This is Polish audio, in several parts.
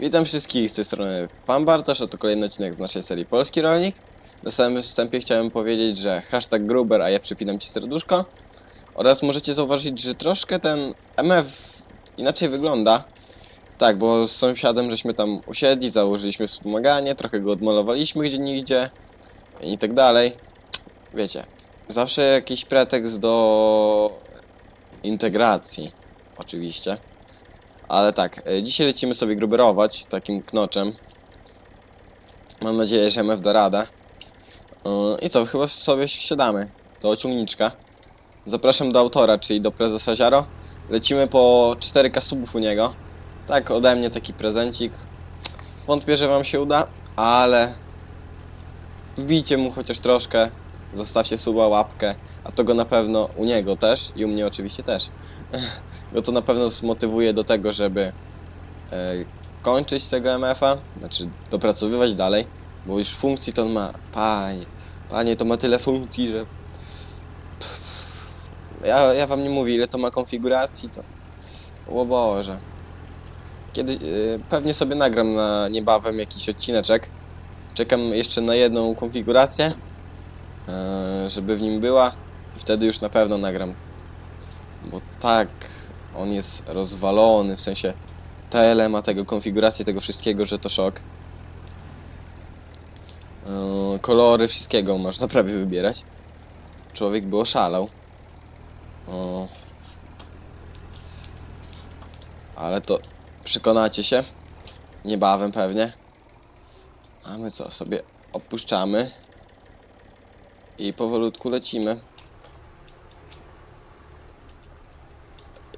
Witam wszystkich z tej strony Pan Bartosz, a to kolejny odcinek z naszej serii Polski Rolnik. Na samym wstępie chciałem powiedzieć, że hashtag Gruber, a ja przypinam Ci serduszko. Oraz możecie zauważyć, że troszkę ten MF inaczej wygląda. Tak, bo z sąsiadem żeśmy tam usiedli, założyliśmy wspomaganie, trochę go odmalowaliśmy gdzie nigdzie i tak dalej. Wiecie, zawsze jakiś pretekst do integracji, oczywiście. Ale tak, e, dzisiaj lecimy sobie gruberować takim knoczem. Mam nadzieję, że MF da radę. E, I co, chyba sobie wsiadamy do ociągniczka. Zapraszam do autora, czyli do prezesa Ziaro. Lecimy po 4K subów u niego. Tak, ode mnie taki prezencik. Wątpię, że wam się uda, ale wbijcie mu chociaż troszkę. Zostawcie suba, łapkę, a to go na pewno u niego też i u mnie oczywiście też. go to na pewno zmotywuje do tego, żeby e, kończyć tego MF-a, znaczy dopracowywać dalej, bo już funkcji to on ma, panie, panie, to ma tyle funkcji, że ja, ja wam nie mówię, ile to ma konfiguracji, to o Boże. Y, pewnie sobie nagram na niebawem jakiś odcineczek. Czekam jeszcze na jedną konfigurację, e, żeby w nim była i wtedy już na pewno nagram. Bo tak, on jest rozwalony, w sensie tyle ma tego konfiguracji tego wszystkiego, że to szok. E, Kolory wszystkiego można prawie wybierać. Człowiek by oszalał. Ale to przekonacie się niebawem pewnie. A my co, sobie opuszczamy i powolutku lecimy.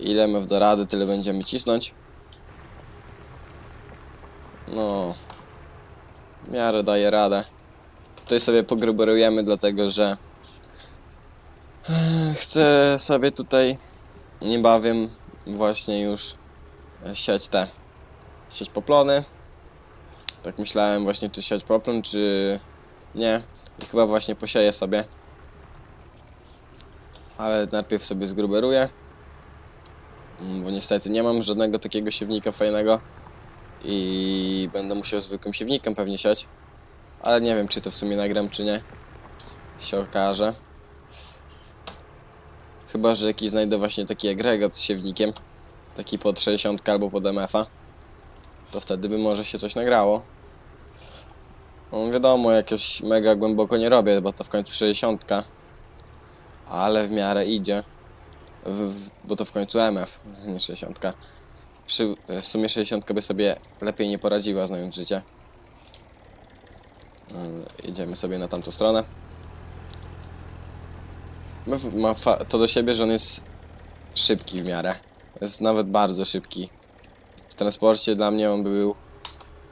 Ile my do rady, tyle będziemy cisnąć. No, w miarę daje radę. Tutaj sobie pogruberujemy, dlatego że chcę sobie tutaj niebawem właśnie już siać te siać poplony. Tak myślałem właśnie czy siać poplon, czy nie. I chyba właśnie posieję sobie. Ale najpierw sobie zgruberuję. Mm, Bo niestety nie mam żadnego takiego siewnika fajnego. I będę musiał zwykłym siewnikiem pewnie siać. Ale nie wiem czy to w sumie nagram czy nie. Się okaże. Chyba, że jakiś znajdę właśnie taki agregat z siewnikiem. Taki pod 60 albo pod MF-a. To wtedy by może się coś nagrało. No wiadomo, jakoś mega głęboko nie robię, bo to w końcu 60. Ale w miarę idzie. W, bo to w końcu MF, nie 60. Przy, w sumie 60 by sobie lepiej nie poradziła, znając życie. Yy, Idziemy sobie na tamtą stronę. Ma, ma to do siebie, że on jest szybki w miarę. Jest nawet bardzo szybki. W transporcie dla mnie on by był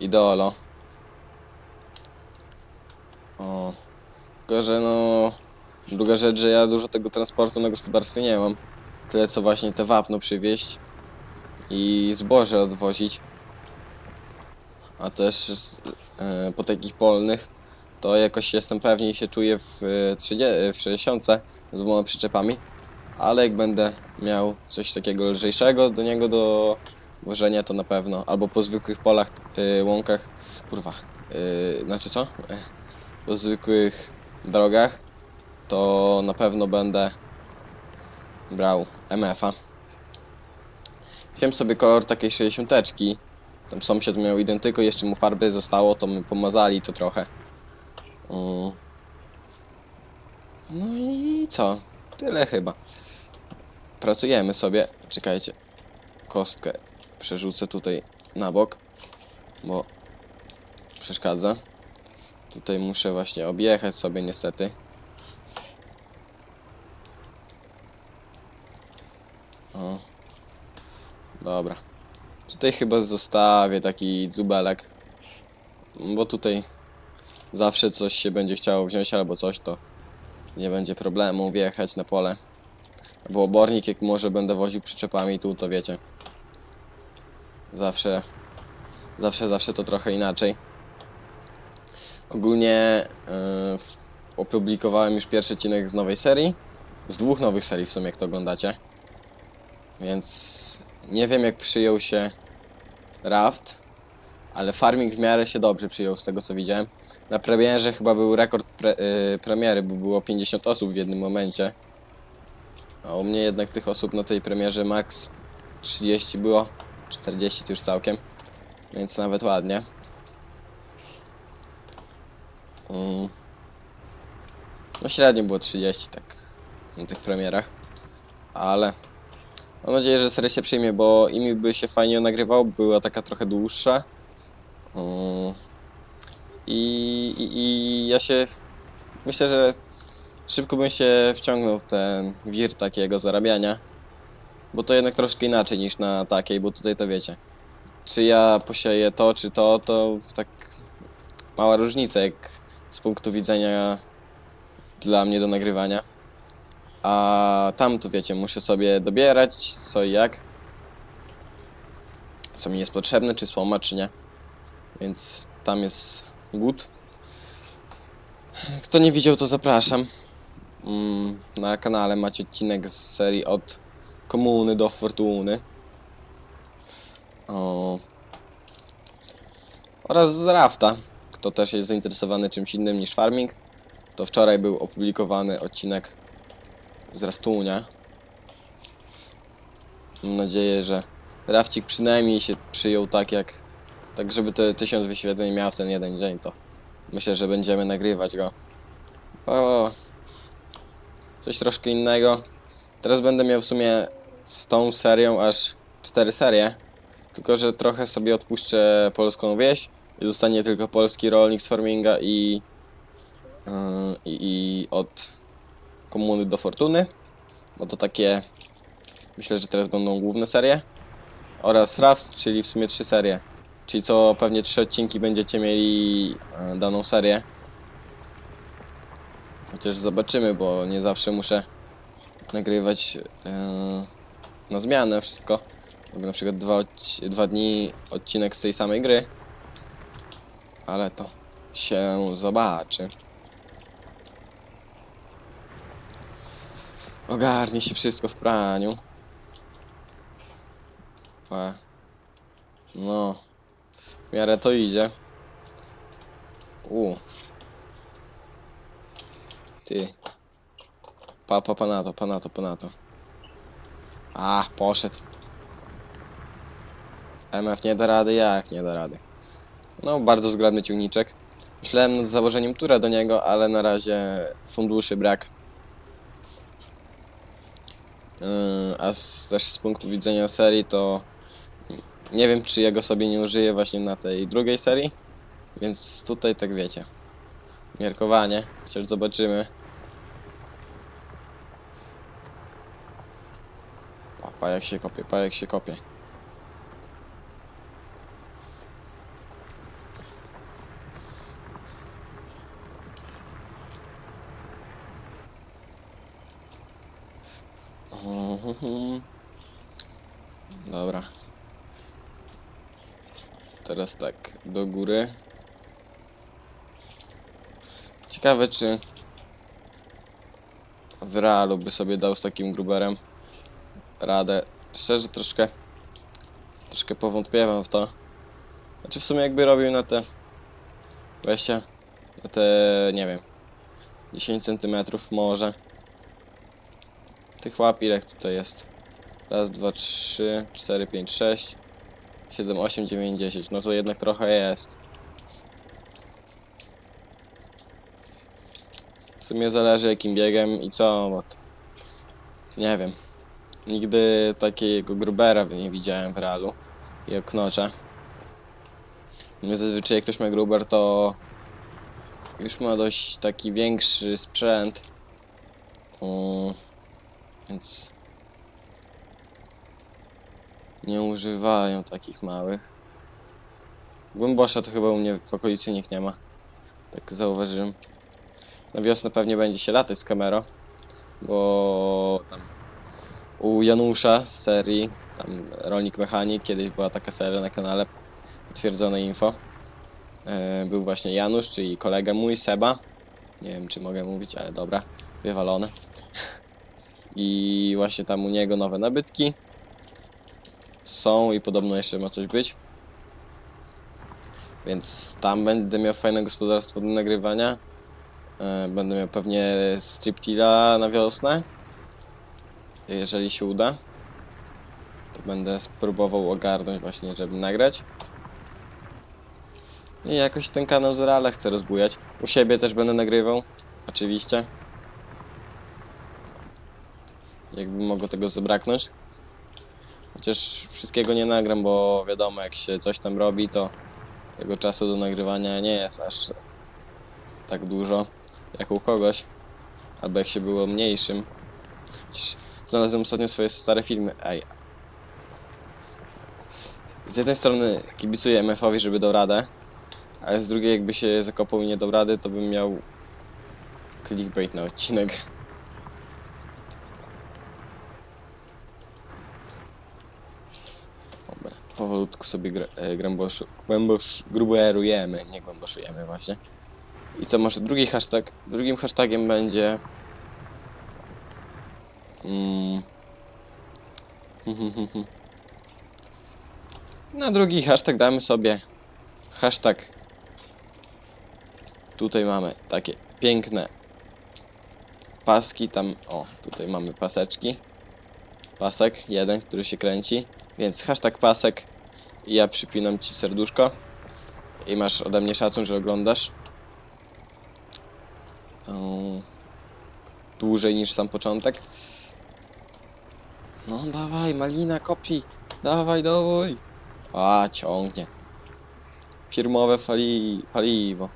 idolo. O. Tylko, że no... Druga rzecz, że ja dużo tego transportu na gospodarstwie nie mam. Tyle co właśnie te wapno przywieźć i zboże odwozić. A też e, po takich polnych to jakoś jestem pewniej się czuję w, e, 30, w 60 z dwoma przyczepami. Ale jak będę miał coś takiego lżejszego do niego do wożenia, to na pewno. Albo po zwykłych polach, y, łąkach, kurwa, y, znaczy co? E, Po zwykłych drogach, to na pewno będę brał MF-a. Wziąłem sobie kolor takiej 60 -teczki. Tam sąsiad miał identyko, jeszcze mu farby zostało, to my pomazali to trochę. O. No i co? Tyle chyba. Pracujemy sobie. Czekajcie. Kostkę przerzucę tutaj na bok, bo przeszkadza. Tutaj muszę właśnie objechać sobie niestety. O. Dobra. Tutaj chyba zostawię taki dzubelek. Bo tutaj zawsze coś się będzie chciało wziąć albo coś, to nie będzie problemu wjechać na pole. Bo obornik jak może będę woził przyczepami tu, to wiecie. Zawsze, zawsze, zawsze to trochę inaczej. Ogólnie yy, opublikowałem już pierwszy odcinek z nowej serii. Z dwóch nowych serii w sumie, jak to oglądacie. Więc nie wiem jak przyjął się Raft, ale farming w miarę się dobrze przyjął z tego co widziałem. Na premierze chyba był rekord pre, y, premiery, bo było 50 osób w jednym momencie. A u mnie jednak tych osób na tej premierze max 30 było, 40 to już całkiem, więc nawet ładnie. Mm. No średnio było 30 tak na tych premierach, ale mam nadzieję, że seria się przyjmie, bo im by się fajnie nagrywało, była taka trochę dłuższa. Mm. I, i, I ja się myślę, że szybko bym się wciągnął w ten wir takiego zarabiania. Bo to jednak troszkę inaczej niż na takiej, bo tutaj to wiecie. Czy ja posieję to, czy to, to tak mała różnica jak z punktu widzenia dla mnie do nagrywania. A tam to wiecie, muszę sobie dobierać co i jak. Co mi jest potrzebne, czy słoma, czy nie. Więc tam jest good. Kto nie widział, to zapraszam. Mm, Na kanale macie odcinek z serii od komuny do fortuny. O. Oraz z Rafta, kto też jest zainteresowany czymś innym niż farming. To wczoraj był opublikowany odcinek z Raftunia. Mam nadzieję, że Rafcik przynajmniej się przyjął tak jak tak żeby te tysiąc wyświetleń miał w ten jeden dzień, to myślę, że będziemy nagrywać go. O, coś troszkę innego. Teraz będę miał w sumie z tą serią aż cztery serie. Tylko, że trochę sobie odpuszczę polską wieś i zostanie tylko polski rolnik z farminga i, yy, i, i od komuny do fortuny. Bo to takie, myślę, że teraz będą główne serie. Oraz Raft, czyli w sumie trzy serie. Czyli co pewnie trzy odcinki będziecie mieli e, daną serię. Chociaż zobaczymy, bo nie zawsze muszę nagrywać e, na zmianę wszystko. Mogę na przykład dwa, dwa dni odcinek z tej samej gry. Ale to się zobaczy. Ogarnie się wszystko w praniu. Pa. No. W miarę to idzie. U. Ty. Pa, pa, pa na to, pa na to, pa na to. A, poszedł. MF nie da rady, jak nie da rady. No, bardzo zgrabny ciągniczek. Myślałem nad założeniem tura do niego, ale na razie funduszy brak. Yy, a z, też z punktu widzenia serii to nie wiem, czy ja go sobie nie użyję właśnie na tej drugiej serii. Więc tutaj tak wiecie. Miarkowanie. Chociaż zobaczymy. Pa, jak się kopie, pa jak się kopie. Dobra. Teraz tak, do góry. Ciekawe, czy w realu by sobie dał z takim gruberem radę. Szczerze troszkę troszkę powątpiewam w to. Znaczy w sumie jakby robił na te weźcie na te nie wiem 10 cm może. Tych łap ile tutaj jest? Raz, dwa, trzy, cztery, pięć, sześć. 7, 8, 9, 10. No to jednak trochę jest. W sumie zależy jakim biegiem i co, bo t- nie wiem. Nigdy takiego grubera nie widziałem w realu. Jak knocza. No zazwyczaj jak ktoś ma gruber to już ma dość taki większy sprzęt. Mm, więc nie używają takich małych. Głębosza to chyba u mnie w okolicy nikt nie ma. Tak zauważyłem. Na wiosnę pewnie będzie się latać z kamerą, bo tam u Janusza z serii, tam Rolnik Mechanik, kiedyś była taka seria na kanale, potwierdzone info. E, Był właśnie Janusz, czyli kolega mój, Seba. Nie wiem, czy mogę mówić, ale dobra, wywalone. I właśnie tam u niego nowe nabytki są i podobno jeszcze ma coś być. Więc tam będę miał fajne gospodarstwo do nagrywania. E, Będę miał pewnie striptila na wiosnę. Jeżeli się uda. To będę spróbował ogarnąć właśnie, żeby nagrać. I jakoś ten kanał z Reala chcę rozbujać. U siebie też będę nagrywał. Oczywiście. Jakby mogło tego zabraknąć. Chociaż wszystkiego nie nagram, bo wiadomo, jak się coś tam robi, to tego czasu do nagrywania nie jest aż tak dużo jak u kogoś. Albo jak się było mniejszym. Chociaż znalazłem ostatnio swoje stare filmy. Ej. Z jednej strony kibicuję MF-owi, żeby dał radę, ale z drugiej jakby się zakopał i nie dał rady, to bym miał clickbait na odcinek. Dobra, powolutku sobie gra, e, głębosz, głębosz, gruberujemy, nie głęboszujemy właśnie. I co, może drugi hashtag? Drugim hashtagiem będzie... Mm, na drugi hashtag damy sobie hashtag tutaj mamy takie piękne paski tam, o tutaj mamy paseczki pasek, jeden, który się kręci więc hashtag pasek ja przypinam ci serduszko i masz ode mnie szacun, że oglądasz. Dłużej niż sam początek. No dawaj, malina, kopij. Dawaj, dawaj. A, ciągnie. Firmowe fali, paliwo.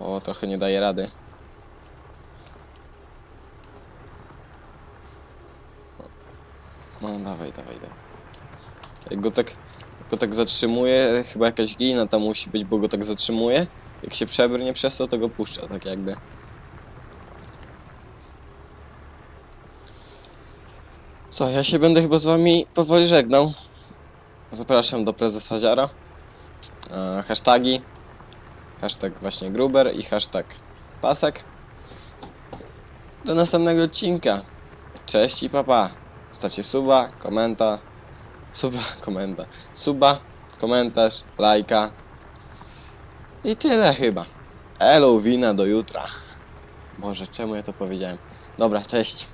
O, trochę nie daje rady No, dawaj, dawaj, dawaj. Jak go tak, go tak zatrzymuje, chyba jakaś glina tam musi być, bo go tak zatrzymuje. Jak się przebrnie przez to, to go puszcza, tak jakby. Co, ja się będę chyba z wami powoli żegnał. Zapraszam do prezesa Ziara. E, hashtagi. Hashtag właśnie Gruber i hashtag Pasek. Do następnego odcinka. Cześć i papa. Stawcie suba, komenta, suba, komenta, suba, komentarz, lajka. I tyle chyba. Elo, wina do jutra. Boże, czemu ja to powiedziałem? Dobra, cześć.